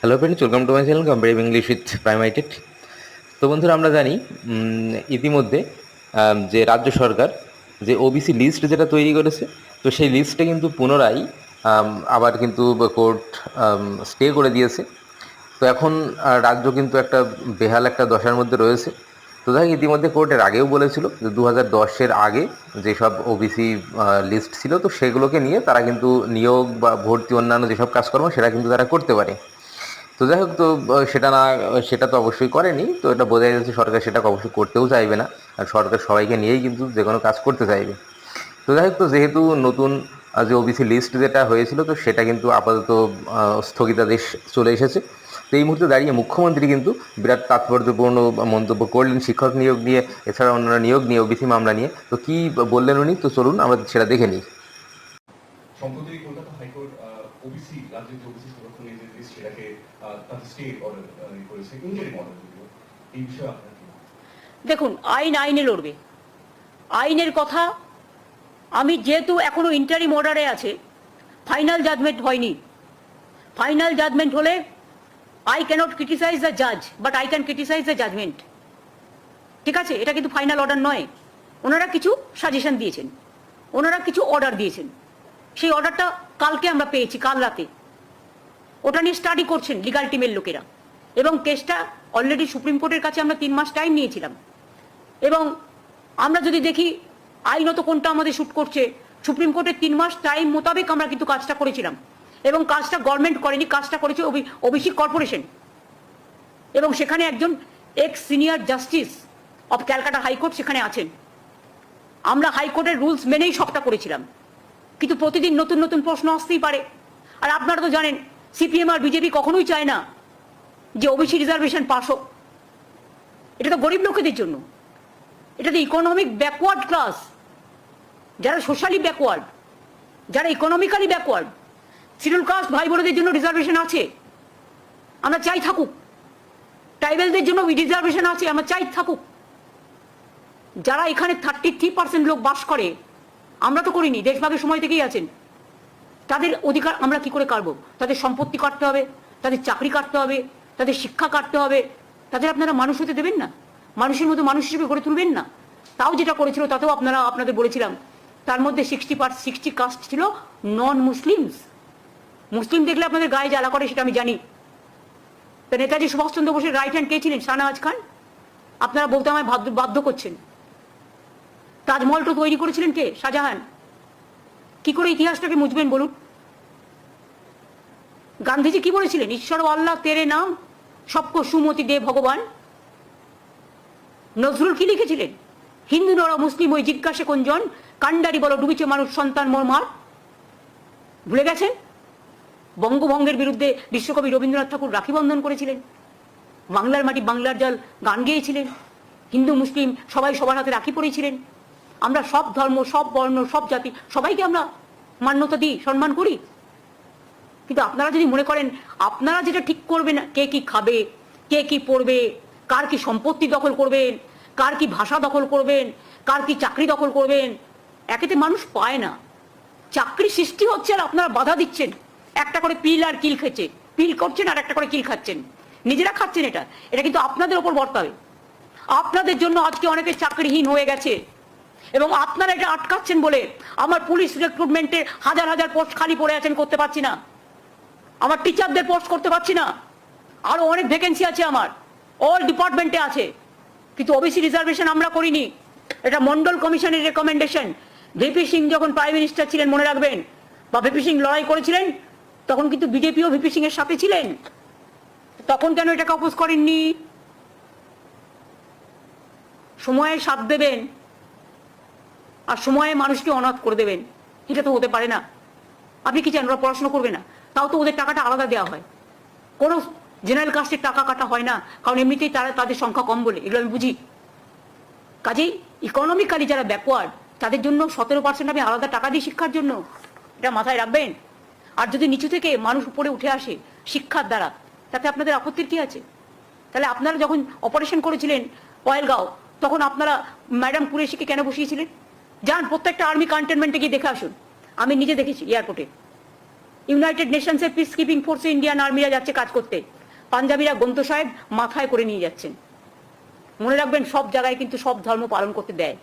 Hello friends welcome to my channel comparative English with প্রাইমাইটেড তো বন্ধুরা আমরা জানি ইতিমধ্যে যে রাজ্য সরকার যে ওবিসি লিস্ট যেটা তৈরি করেছে তো সেই লিস্টটা কিন্তু পুনরায় আবার কিন্তু কোর্ট স্টে করে দিয়েছে। তো এখন রাজ্য কিন্তু একটা বেহাল একটা দশার মধ্যে রয়েছে। তো হোক, ইতিমধ্যে কোর্টের আগেও বলেছিল যে দু হাজার দশের আগে যেসব ওবিসি লিস্ট ছিল তো সেগুলোকে নিয়ে তারা কিন্তু নিয়োগ বা ভর্তি অন্যান্য যেসব কাজকর্ম সেটা কিন্তু তারা করতে পারে। তো যাই হোক, তো সেটা না, সেটা তো অবশ্যই করেনি। তো এটা বোঝা যাচ্ছে সরকার সেটাকে অবশ্যই করতেও চাইবে না। আর সরকার সবাইকে নিয়েই কিন্তু যে কোনো কাজ করতে চাইবে। তো যাই হোক, তো যেহেতু নতুন যে ওবিসি লিস্ট যেটা হয়েছিল, তো সেটা কিন্তু আপাতত স্থগিতাদেশ চলে এসেছে। তো এই মুহূর্তে দাঁড়িয়ে মুখ্যমন্ত্রী কিন্তু বিরাট তাৎপর্যপূর্ণ মন্তব্য করলেন, শিক্ষক নিয়োগ নিয়ে, এছাড়া অন্যান্য নিয়োগ নিয়ে ওবিসি মামলা নিয়ে। তো কী বললেন উনি? তো চলুন আমরা সেটা দেখে নিই। সম্প্রতি ওবিসি যে ওবিসি সংরক্ষণের যে সেটাকে আহ, তার স্টে অর্ডার করেছে অর্ডার যদিও এই বিষয়ে আপনার দেখুন আইন আইনে লড়বে। আইনের কথা আমি যেহেতু এখনও ইন্টারিম অর্ডারে আছে ফাইনাল জাজমেন্ট হয়নি। ফাইনাল জাজমেন্ট হলে আই ক্যানট ক্রিটিসাইজ দ্য জাজ but I can criticise the judgement ঠিক আছে? এটা কিন্তু ফাইনাল অর্ডার নয়। ওনারা কিছু সাজেশন দিয়েছেন। ওনারা কিছু অর্ডার দিয়েছেন। সেই অর্ডারটা কালকে আমরা পেয়েছি, কাল রাতে। ওটা নিয়ে স্টাডি করছেন লিগাল টিমের লোকেরা। এবং কেসটা অলরেডি সুপ্রিম কোর্টের কাছে আমরা তিন মাস টাইম নিয়েছিলাম। এবং আমরা যদি দেখি আইনত কোনটা আমাদের শ্যুট করছে, সুপ্রিম কোর্টের তিন মাস টাইম মোতাবেক আমরা কিন্তু কাজটা করেছিলাম। এবং কাজটা গভর্নমেন্ট করেনি, কাজটা করেছে ওবিসি কর্পোরেশন এবং সেখানে একজন ex senior justice of Calcutta high court সেখানে আছেন। আমরা হাইকোর্টের রুলস মেনেই সবটা করেছিলাম। কিন্তু প্রতিদিন নতুন নতুন প্রশ্ন আসতেই পারে। আর আপনারা তো জানেন, সিপিএম আর বিজেপি কখনোই চায় না যে ওবিসি রিজার্ভেশন পাস হোক। এটা তো গরিব লোকেদের জন্য। এটা তো ইকোনমিক ব্যাকওয়ার্ড ক্লাস যারা সোশ্যালি ব্যাকওয়ার্ড যারা ইকোনমিক্যালি ব্যাকওয়ার্ড শিডিউল কাস্ট ভাই বোনদের জন্য রিজার্ভেশন আছে। আমরা চাই থাকুক। ট্রাইবেলদের জন্য রিজার্ভেশন আছে, আমরা চাই থাকুক। যারা এখানে থার্টি থ্রি পার্সেন্ট লোক বাস করে আমরা তো করিনি, দেশভাগের সময় থেকেই আছেন। তাদের অধিকার আমরা কি করে কাটবো? তাদের সম্পত্তি কাটতে হবে, তাদের চাকরি কাটতে হবে, তাদের শিক্ষা কাটতে হবে। তাদের আপনারা মানুষ হতে দেবেন না। মানুষের মতো মানুষ হিসেবে গড়ে তুলবেন না। তাও যেটা করেছিল, তাতেও আপনারা, আপনাদের বলেছিলাম। তার মধ্যে সিক্সটি পার সিক্সটি কাস্ট ছিল নন মুসলিমস মুসলিম দেখলে আপনাদের গায়ে জ্বালা করে, সেটা আমি জানি। তা নেতাজি সুভাষচন্দ্র বোসের রাইট হ্যান্ড কে ছিলেন? শাহনাজ খান? আপনারা বলতে আমায় বাধ্য বাধ্য তাজমহলটা তৈরি করেছিলেন কে? শাহজাহান। কি করে ইতিহাসটাকে মুছবেন বলুন? গান্ধীজি কি বলেছিলেন? ঈশ্বর আল্লাহ তেরে নাম, সবকো সুমতি দে ভগবান। নজরুল কি লিখেছিলেন? হিন্দু নর মুসলিম ওই জিজ্ঞাসে কোনজন কান্ডারি বলো, ডুবিছে মানুষ সন্তান মোর মার ভুলে গেছেন? বঙ্গভঙ্গের বিরুদ্ধে বিশ্বকবি রবীন্দ্রনাথ ঠাকুর রাখি বন্ধন করেছিলেন। বাংলার মাটি বাংলার জল গান গেয়েছিলেন। হিন্দু মুসলিম সবাই সবার হাতে রাখি পড়েছিলেন আমরা সব ধর্ম, সব বর্ণ, সব জাতি, সবাইকে আমরা মান্যতা দিই, সম্মান করি। কিন্তু আপনারা যদি মনে করেন, আপনারা যেটা ঠিক করবেন, কে কি খাবে, কে কি পড়বে, কার কি সম্পত্তি দখল করবেন, কার কি ভাষা দখল করবেন, কার কি চাকরি দখল করবেন, একেতে মানুষ পায় না। চাকরি সৃষ্টি হচ্ছে আর আপনারা বাধা দিচ্ছেন। একটা করে পিল আর কিল খেচ্ছে, পিল করছেন আর একটা করে কিল খাচ্ছেন। নিজেরা খাচ্ছেন এটা। এটা কিন্তু আপনাদের ওপর বর্তাবে। আপনাদের জন্য আজকে অনেকে চাকরিহীন হয়ে গেছে। এবং আপনারা এটা আটকাচ্ছেন বলে আমার পুলিশ রিক্রুটমেন্টে হাজার হাজার পোস্ট খালি পড়ে আছেন করতে পারছি না। আমার টিচারদের পোস্ট করতে পারছি না। আরও অনেক ভ্যাকেন্সি আছে আমার। অল ডিপার্টমেন্টে আছে। কিন্তু ওবিসি রিজার্ভেশন আমরা করিনি। এটা মন্ডল কমিশনের রেকমেন্ডেশন ভিপি সিং যখন প্রাইম মিনিস্টার ছিলেন, মনে রাখবেন, বা ভিপি সিং লড়াই করেছিলেন, তখন কিন্তু বিজেপিও ভিপি সিং এর সাথে ছিলেন। তখন কেন এটাকে অপোজ করেননি? সময়ে সাথ দেবেন। আর সময়ে মানুষকে অনাথ করে দেবেন। এটা তো হতে পারে না। আপনি কি চান ওরা পড়াশোনা করবে না? তাও তো ওদের টাকাটা আলাদা দেওয়া হয়। কোনো জেনারেল কাস্টের টাকা কাটা হয় না। কারণ এমনিতেই তারা তাদের সংখ্যা কম বলে। এগুলো আমি বুঝি। কাজেই ইকোনমিক্যালি যারা ব্যাকওয়ার্ড তাদের জন্য সতেরো পার্সেন্ট আমি আলাদা টাকা দিই শিক্ষার জন্য। এটা মাথায় রাখবেন। আর যদি নিচু থেকে মানুষ উপরে উঠে আসে শিক্ষার দ্বারা, তাতে আপনাদের আপত্তির কি আছে? তাহলে আপনারা যখন অপারেশন করেছিলেন পয়েলগাঁও তখন আপনারা ম্যাডাম কুরেশিকে কেন বসিয়েছিলেন? যান, প্রত্যেকটা আর্মি কন্টেনমেন্টে গিয়ে দেখে আসুন। আমি নিজে দেখেছি এয়ারপোর্টে ইউনাইটেড নেশনসের পিস কিপিং ফোর্সে ইন্ডিয়ান আর্মিরা যাচ্ছে কাজ করতে। পাঞ্জাবিরা গন্ত সাহেব মাথায় করে নিয়ে যাচ্ছেন। মনে রাখবেন, সব জায়গায় কিন্তু সব ধর্ম পালন করতে দেয়।